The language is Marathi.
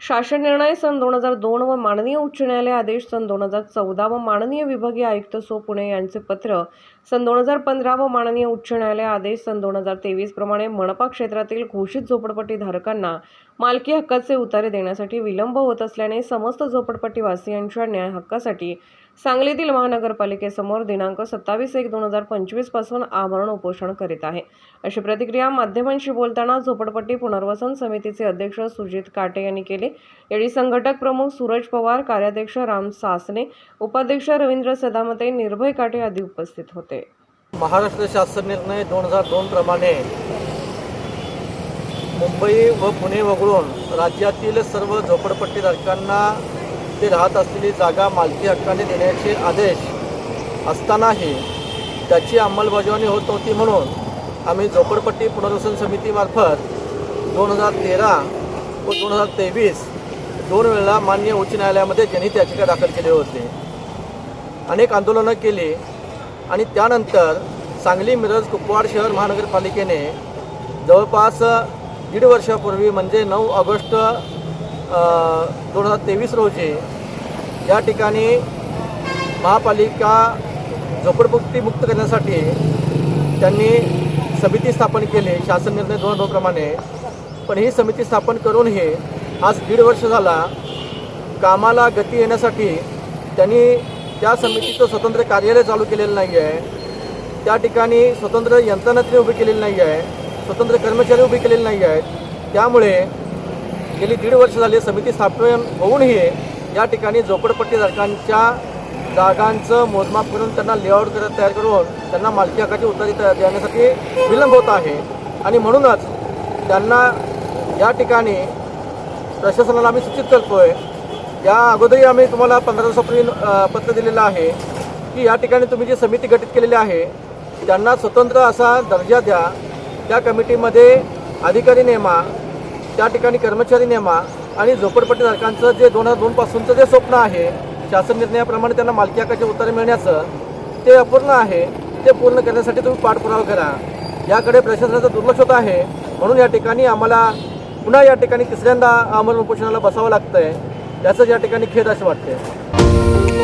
शासन निर्णय सन दोन हजार दोन व माननीय उच्च न्यायालय आदेश सन दोन हजार चौदा व माननीय विभागीय आयुक्त सो पुणे यांचे पत्र सन दोन हजार पंधरा व माननीय उच्च न्यायालय आदेश सन दोन हजार तेवीस प्रमाणे मनपा क्षेत्रातील घोषित झोपडपट्टी धारकांना मालकी हक्काचे उतारे देण्यासाठी विलंब होत असल्याने समस्त झोपडपट्टीवासियांच्या न्याय हक्कासाठी सांगलीतील महानगरपालिकेसमोर दिनांक सत्तावीस एक दोन हजार पंचवीसपासून आमरण उपोषण करीत आहे. अशी प्रतिक्रिया माध्यमांशी बोलताना झोपडपट्टी पुनर्वसन समितीचे अध्यक्ष सुजित काटे यांनी केली. यावेळी संघटक प्रमुख सूरज पवार कार्याध्यक्ष राम सासने उपाध्यक्ष रवींद्र सदामते निर्भय काटे आदी उपस्थित होते. महाराष्ट्र शासन निर्णय दोन हजार दोन प्रमाणे मुंबई व पुणे वगळून राज्यातील सर्व झोपडपट्टीधारकांना ते राहत असलेली जागा मालकी हक्काने देण्याचे आदेश असतानाही त्याची अंमलबजावणी होत नव्हती म्हणून आम्ही झोपडपट्टी पुनर्वसन समितीमार्फत दोन हजार तेरा व दोन हजार तेवीस दोन वेळा मान्य उच्च न्यायालयामध्ये जनहित याचिका दाखल केली होती. अनेक आंदोलनं केली आणि त्यानंतर सांगली मिरज कुपवाड शहर महानगरपालिकेने जवळपास दीड वर्षापूर्वी म्हणजे नऊ ऑगस्ट दोन हजार तेवीस रोजी या ठिकाणी महापालिका झोपडपट्टीमुक्त करण्यासाठी त्यांनी समिती स्थापन केली शासन निर्णय दोन दोनप्रमाणे पण ही समिती स्थापन करूनही आज दीड वर्ष झाला कामाला गती येण्यासाठी त्यांनी त्या समितीचं स्वतंत्र कार्यालय चालू केलेलं नाही आहे त्या ठिकाणी स्वतंत्र यंत्रणा उभी केलेली नाही आहे स्वतंत्र कर्मचारी उभी केलेले नाही आहेत त्यामुळे गेली दीड वर्ष झाली समिती स्थापन होऊनही या ठिकाणी झोपडपट्टीधारकांच्या जागांचं मोजमाप करून त्यांना लेआउट करत तयार करून त्यांना मालकी हक्काची उतारी देण्यासाठी विलंब होत आहे. आणि म्हणूनच त्यांना या ठिकाणी प्रशासनाला आम्ही सूचित करतोय या अगोदरही आम्ही तुम्हाला पंधरा दिवसापूर्वी पत्र दिलेलं आहे की या ठिकाणी तुम्ही जी समिती गठीत केलेली आहे त्यांना स्वतंत्र असा दर्जा द्या. त्या कमिटीमध्ये अधिकारी नेमा त्या ठिकाणी कर्मचारी नेमा आणि झोपडपट्टीधारकांचं जे दोन हजार दोनपासूनचं जे स्वप्न आहे शासन निर्णयाप्रमाणे त्यांना मालकी हक्काचे उत्तर मिळण्याचं ते अपूर्ण आहे. ते पूर्ण करण्यासाठी तुम्ही पाठपुरावा करा. याकडे प्रशासनाचं दुर्लक्ष होत आहे. म्हणून या ठिकाणी आम्हाला पुन्हा या ठिकाणी तिसऱ्यांदा आमरण उपोषणाला बसावं लागतंय. याचं या ठिकाणी खेद असं वाटते